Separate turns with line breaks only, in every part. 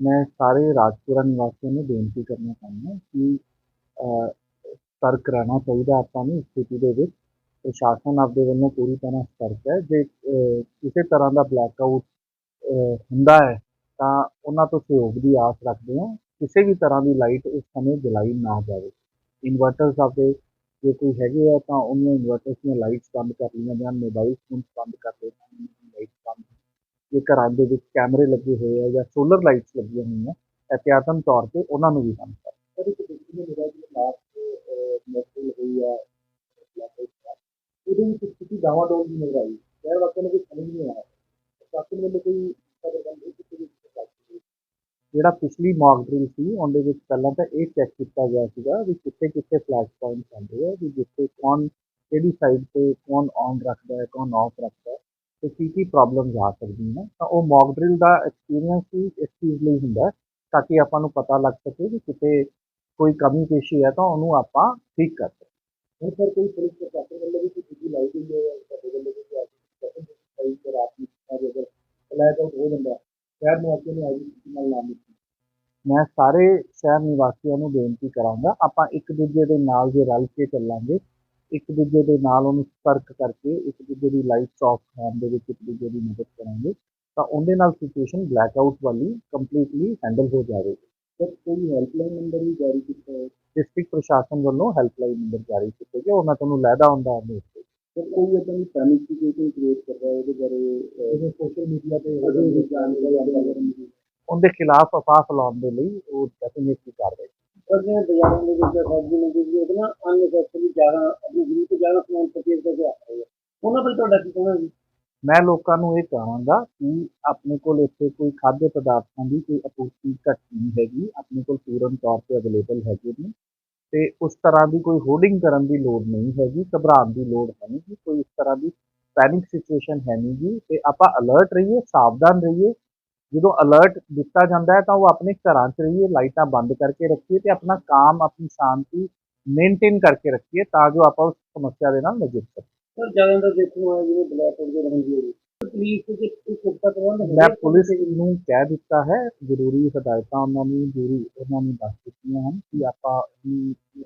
ਮੈਂ ਸਾਰੇ ਰਾਜਪੁਰਾ ਨਿਵਾਸੀਆਂ ਨੂੰ ਬੇਨਤੀ ਕਰਨਾ ਚਾਹੁੰਦਾ ਕਿ ਸਤਰਕ ਰਹਿਣਾ ਚਾਹੀਦਾ ਆਪਾਂ ਨੂੰ ਇਸ ਸਥਿਤੀ ਦੇ ਵਿੱਚ। ਪ੍ਰਸ਼ਾਸਨ ਆਪਦੇ ਵੱਲੋਂ ਪੂਰੀ ਤਰ੍ਹਾਂ ਸਤਰਕ ਹੈ। ਜੇ ਕਿਸੇ ਤਰ੍ਹਾਂ ਦਾ ਬਲੈਕਆਊਟ ਹੁੰਦਾ ਹੈ, ਤਾਂ ਉਹਨਾਂ ਤੋਂ ਸਹਿਯੋਗ ਦੀ ਆਸ ਰੱਖਦੇ ਹਾਂ। ਕਿਸੇ ਵੀ ਤਰ੍ਹਾਂ ਦੀ ਲਾਈਟ ਇਸ ਸਮੇਂ ਜਲਾਈ ਨਾ ਜਾਵੇ। ਇਨਵਰਟਰਸ ਆਪਦੇ ਜੇ ਕੋਈ ਹੈਗੇ ਆ ਤਾਂ ਉਹਨਾਂ ਇਨਵਰਟਰਸ ਦੀਆਂ ਲਾਈਟਸ ਬੰਦ ਕਰ ਲਈਆਂ ਜਾਣ ਮੋਬਾਈਲ ਫੋਨਸ ਬੰਦ ਕਰ ਦੇਣ ਜੇ ਘਰਾਂ ਦੇ ਵਿੱਚ ਕੈਮਰੇ ਲੱਗੇ ਹੋਏ ਆ ਜਾਂ ਸੋਲਰ ਲਾਈਟਸ ਲੱਗੀਆਂ ਹੋਈਆਂ ਇਹਤਿਆਤਨ ਤੌਰ ਤੇ ਉਹਨਾਂ ਨੂੰ ਵੀ ਬੰਦ ਕਰ ਸਰ ਇੱਕ ਦੂਸਰੀ ਮੇਰਾ ਜਿਹੜਾ ਲਾਸਟ ਮੈਸੇਜ ਹੋਈ ਆ ਉਹਦੇ ਵਿੱਚ ਸਥਿਤੀ ਡਾਵਾਡੋਲ ਦੀ ਨਜ਼ਰ ਆਈ ਸ਼ਹਿਰ ਵਾਸੀਆਂ ਨੂੰ ਕੋਈ ਸਮਝ ਨਹੀਂ ਆਇਆ। ਪ੍ਰਸ਼ਾਸਨ ਵੱਲੋਂ ਕੋਈ ਜਿਹੜਾ ਪਿਛਲੀ ਮੌਕ ਡਰਿਲ ਸੀ ਉਹਦੇ ਵਿੱਚ ਪਹਿਲਾਂ ਤਾਂ ਇਹ ਚੈੱਕ ਕੀਤਾ ਗਿਆ ਸੀਗਾ ਵੀ ਕਿੱਥੇ ਕਿੱਥੇ ਫਲੈਸ਼ ਪੁਆਇੰਟਸ ਆਉਂਦੇ ਆ ਵੀ ਜਿੱਥੇ ਕੌਣ ਕਿਹੜੀ ਸਾਈਡ ਤੇ ਕੌਣ ਔਨ ਰੱਖਦਾ ਹੈ ਕੌਣ ਆਫ ਰੱਖਦਾ ਹੈ। ਤੇ ਕੀ ਕੀ ਪ੍ਰੋਬਲਮਸ ਆ ਸਕਦੀਆਂ ਨੇ ਤਾਂ ਉਹ ਮੌਕ ਡਰਿਲ ਦਾ ਐਕਸਪੀਰੀਅੰਸ ਵੀ ਇਸ ਚੀਜ਼ ਲਈ ਹੁੰਦਾ ਹੈ ਤਾਂ ਕਿ ਆਪਾਂ ਨੂੰ ਪਤਾ ਲੱਗ ਸਕੇ ਕਿ ਕਿਤੇ ਕੋਈ ਕਮੀ ਪੇਸ਼ੀ ਹੈ ਤਾਂ ਉਹਨੂੰ ਆਪਾਂ ਠੀਕ ਕਰ ਸਕੀਏ। ਸਰ ਕੋਈ ਪੁਲਿਸ ਪ੍ਰਸ਼ਾਸਨ ਵੱਲੋਂ ਵੀ ਕੋਈ ਚੀਜ਼ ਲਾਈ ਗਈ ਹੈ ਜਾਂ ਸਾਡੇ ਵੱਲੋਂ ਵੀ ਕੋਈ ਐਸੀ ਸਹੀ ਤੇ ਰਾਤ ਨੂੰ ਸਾਰੇ ਅਗਰ ਆਊਟ ਹੋ ਜਾਂਦਾ ਸ਼ਹਿਰ ਨਿਵਾਸੀਆਂ ਨੇ ਆਈ ਨਾਲ ਲਿਖੀ ਮੈਂ ਸਾਰੇ ਸ਼ਹਿਰ ਨਿਵਾਸੀਆਂ ਨੂੰ ਬੇਨਤੀ ਕਰਾਂਗਾ ਆਪਾਂ ਇੱਕ ਦੂਜੇ ਦੇ ਨਾਲ ਜੇ ਰਲ ਕੇ ਚੱਲਾਂਗੇ ਇੱਕ ਦੂਜੇ ਦੇ ਨਾਲ ਉਹਨੂੰ ਸਤਰਕ ਕਰਕੇ ਇੱਕ ਦੂਜੇ ਦੀ ਲਾਈਫ ਆਫ ਖਾਣ ਦੇ ਵਿੱਚ ਇੱਕ ਦੂਜੇ ਦੀ ਮਦਦ ਕਰਾਂਗੇ ਤਾਂ ਉਹਦੇ ਨਾਲ ਸਿਚੁਏਸ਼ਨ ਬਲੈਕਆਊਟ ਵਾਲੀ ਕੰਪਲੀਟਲੀ ਹੈਂਡਲ ਹੋ ਜਾਵੇਗੀ ਸਰ ਕੋਈ ਹੈਲਪਲਾਈਨ ਨੰਬਰ ਵੀ ਜਾਰੀ ਕੀਤਾ ਹੈ ਡਿਸਟ੍ਰਿਕਟ ਪ੍ਰਸ਼ਾਸਨ ਵੱਲੋਂ ਹੈਲਪਲਾਈਨ ਨੰਬਰ ਜਾਰੀ ਕੀਤੇ ਗਏ ਉਹਨਾਂ ਤੁਹਾਨੂੰ ਲੈਦਾ ਹੁੰਦਾ ਹੈ। ਸਰ ਕੋਈ ਇਦਾਂ ਦੀ ਪੈਨਿਕ ਸਿਚੁਏਸ਼ਨ ਕ੍ਰੀਏਟ ਕਰ ਰਿਹਾ ਉਹਦੇ ਬਾਰੇ ਸੋਸ਼ਲ ਮੀਡੀਆ ਤੇ ਜਾਣਕਾਰੀ ਆਉਂਦੀ ਉਹਦੇ ਖਿਲਾਫ ਅਫਵਾਹ ਫੈਲਾਉਣ ਦੇ ਲਈ ਉਹ ਡੈਫੀਨੇਟਲੀ ਕਾਰਵਾਈ
ਪਰ ਜਿਵੇਂ ਬਾਜ਼ਾਰਾਂ ਦੇ ਵਿੱਚ ਸਬਜ਼ੀ ਮੰਡੀ ਦੀ ਉਹਦੇ ਨਾਲ ਅਨਨੈਸੈਸਰੀ ਜ਼ਿਆਦਾ ਆਪਣੀ ਜ਼ਰੂਰਤ ਤੋਂ ਜ਼ਿਆਦਾ ਸਮਾਨ ਪਰਚੇਜ਼ ਕਰਕੇ ਆ ਰਹੇ ਆ। ਉਹਨਾਂ ਪਰ ਤੁਹਾਡਾ ਕੀ ਕਹਿਣਾ ਜੀ?
ਮੈਂ ਲੋਕਾਂ ਨੂੰ ਇਹ ਕਹਾਂਗਾ ਕਿ ਆਪਣੇ ਕੋਲ ਇੱਥੇ ਕੋਈ ਖਾद्य ਪਦਾਰਥਾਂ ਦੀ ਕੋਈ ਆਪੂਰਤੀ ਘੱਟ ਨਹੀਂ ਹੈਗੀ ਆਪਣੇ ਕੋਲ ਪੂਰਨ ਤੌਰ ਤੇ ਅਵੇਲੇਬਲ ਹੈਗੇ ਨੇ ਤੇ ਉਸ ਤਰ੍ਹਾਂ ਦੀ ਕੋਈ ਹੋਰਡਿੰਗ ਕਰਨ ਦੀ ਲੋੜ ਨਹੀਂ ਹੈਗੀ ਘਬਰਾਉਣ ਦੀ ਲੋੜ ਹੈ ਨਹੀਂ ਗੀ, ਕੋਈ ਇਸ ਤਰ੍ਹਾਂ ਦੀ ਪੈਨਿਕ ਸਿਚੁਏਸ਼ਨ ਹੈ ਨਹੀਂ ਜੀ ਤੇ ਆਪਾਂ ਅਲਰਟ ਰਹੀਏ ਸਾਵਧਾਨ ਰਹੀਏ ਜਦੋਂ ਅਲਰਟ ਦਿੱਤਾ ਜਾਂਦਾ ਹੈ ਤਾਂ ਉਹ ਆਪਣੇ ਘਰਾਂ 'ਚ ਰਹੀਏ ਲਾਈਟਾਂ ਬੰਦ ਕਰਕੇ ਰੱਖੀਏ ਤੇ ਆਪਣਾ ਕਾਮ ਆਪਣੀ ਸ਼ਾਂਤੀ ਮੇਨਟੇਨ ਕਰਕੇ ਰੱਖੀਏ ਤਾਂ ਜੋ ਆਪਾਂ ਉਸ ਸਮੱਸਿਆ ਦੇ ਨਾਲ ਨਜਿੱਠ ਸਕੀਏ
ਸਰ ਦੇਖਣ ਨੂੰ ਆਇਆ ਜਿਵੇਂ ਬਲੈਕ ਆਊਟ ਦੇ ਰਹਿੰਦੀ ਹੈ ਦੇ
ਮੈਂ? ਪੁਲਿਸ ਨੂੰ ਕਹਿ ਦਿੱਤਾ ਹੈ ਜ਼ਰੂਰੀ ਹਦਾਇਤਾਂ ਉਹਨਾਂ ਨੂੰ ਜ਼ਰੂਰੀ ਉਹਨਾਂ ਨੂੰ ਦੱਸ ਦਿੱਤੀਆਂ ਹਨ ਕਿ ਆਪਾਂ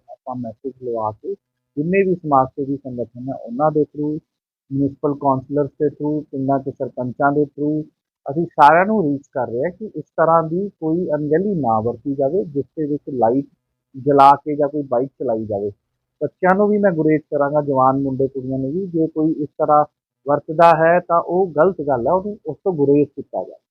ਆਪਾਂ ਮੈਸੇਜ ਲਵਾ ਕੇ ਜਿੰਨੇ ਵੀ ਸਮਾਜ ਸੇਵੀ ਸੰਗਠਨ ਹੈ ਉਹਨਾਂ ਦੇ ਥਰੂ ਮਿਊਨਿਸਪਲ ਕਾਉਂਸਲਰਸ ਦੇ ਥਰੂ ਪਿੰਡਾਂ ਦੇ ਸਰਪੰਚਾਂ ਦੇ ਥਰੂ ਅਸੀਂ ਸਾਰਿਆਂ ਨੂੰ ਰੀਚ ਕਰ ਰਹੇ ਹਾਂ ਕਿ ਇਸ ਤਰ੍ਹਾਂ ਦੀ ਕੋਈ ਅਣਗਹਿਲੀ ਨਾ ਵਰਤੀ ਜਾਵੇ, ਜਿਸ ਦੇ ਵਿੱਚ ਲਾਈਟ ਜਲਾ ਕੇ ਜਾਂ ਕੋਈ ਬਾਈਕ ਚਲਾਈ ਜਾਵੇ। ਬੱਚਿਆਂ ਨੂੰ ਵੀ ਮੈਂ ਗੁਰੇਜ਼ ਕਰਾਂਗਾ, ਜਵਾਨ ਮੁੰਡੇ, ਕੁੜੀਆਂ ਨੂੰ ਵੀ, ਜੇ ਕੋਈ ਇਸ ਤਰ੍ਹਾਂ ਵਰਤਦਾ ਹੈ ਤਾਂ ਉਹ ਗਲਤ ਗੱਲ ਹੈ ਉਹਨੂੰ ਉਸ ਤੋਂ ਗੁਰੇਜ਼ ਕੀਤਾ ਜਾਵੇ।